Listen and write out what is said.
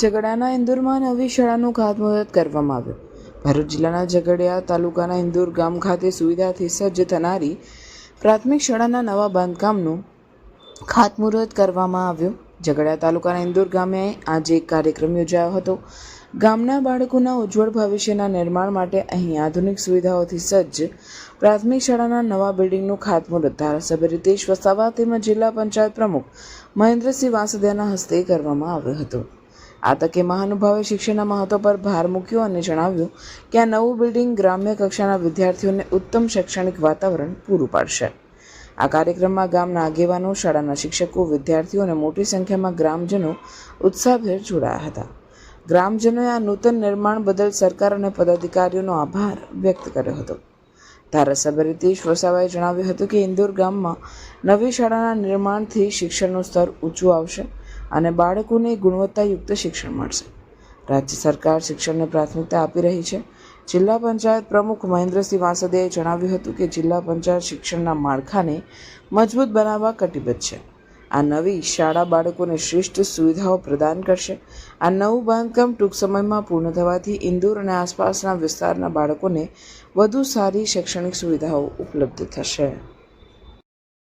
ઝઘડાના ઇન્દોરમાં નવી શાળાનું ખાતમુહૂર્ત કરવામાં આવ્યું. ભરૂચ જિલ્લાના ઝઘડિયા તાલુકાના ઇન્દોર ગામ ખાતે સુવિધાથી સજ્જ થનારી પ્રાથમિક શાળાના નવા બાંધકામનું ખાતમુહૂર્ત કરવામાં આવ્યું. ઝઘડિયા તાલુકાના ઇન્દોર ગામે આજે એક કાર્યક્રમ યોજાયો હતો. ગામના બાળકોના ઉજ્જવળ ભવિષ્યના નિર્માણ માટે અહીં આધુનિક સુવિધાઓથી સજ્જ પ્રાથમિક શાળાના નવા બિલ્ડિંગનું ખાતમુહૂર્ત ધારાસભ્ય રીતેશ વસાવા તેમજ જિલ્લા પંચાયત પ્રમુખ મહેન્દ્રસિંહ વાસદિયાના હસ્તે કરવામાં આવ્યું હતું. આ તકે મહાનુભાવે શિક્ષણના મહત્વ પર ભાર મૂક્યો અને જણાવ્યું કે આ નવું બિલ્ડિંગ ગ્રામ્ય કક્ષાના વિદ્યાર્થીઓને ઉત્તમ શૈક્ષણિક વાતાવરણ પૂરું પાડશે. આ કાર્યક્રમમાં ગામના આગેવાનો, શાળાના શિક્ષકો, વિદ્યાર્થીઓ અને મોટી સંખ્યામાં ગ્રામજનો ઉત્સાહભેર જોડાયા હતા. ગ્રામજનોએ આ નૂતન નિર્માણ બદલ સરકાર અને પદાધિકારીઓનો આભાર વ્યક્ત કર્યો હતો. ધારાસભ્ય રીતેશ વસાવાએ જણાવ્યું હતું કે ઇન્દોર ગામમાં નવી શાળાના નિર્માણથી શિક્ષણનું સ્તર ઊંચું આવશે અને બાળકોને ગુણવત્તાયુક્ત શિક્ષણ મળશે. રાજ્ય સરકાર શિક્ષણને પ્રાથમિકતા આપી રહી છે. જિલ્લા પંચાયત પ્રમુખ મહેન્દ્રસિંહ વાસદેએ જણાવ્યું હતું કે જિલ્લા પંચાયત શિક્ષણના માળખાને મજબૂત બનાવવા કટિબદ્ધ છે. આ નવી શાળા બાળકોને શ્રેષ્ઠ સુવિધાઓ પ્રદાન કરશે. આ નવું બાંધકામ ટૂંક સમયમાં પૂર્ણ થવાથી ઇન્દોર અને આસપાસના વિસ્તારના બાળકોને વધુ સારી શૈક્ષણિક સુવિધાઓ ઉપલબ્ધ થશે.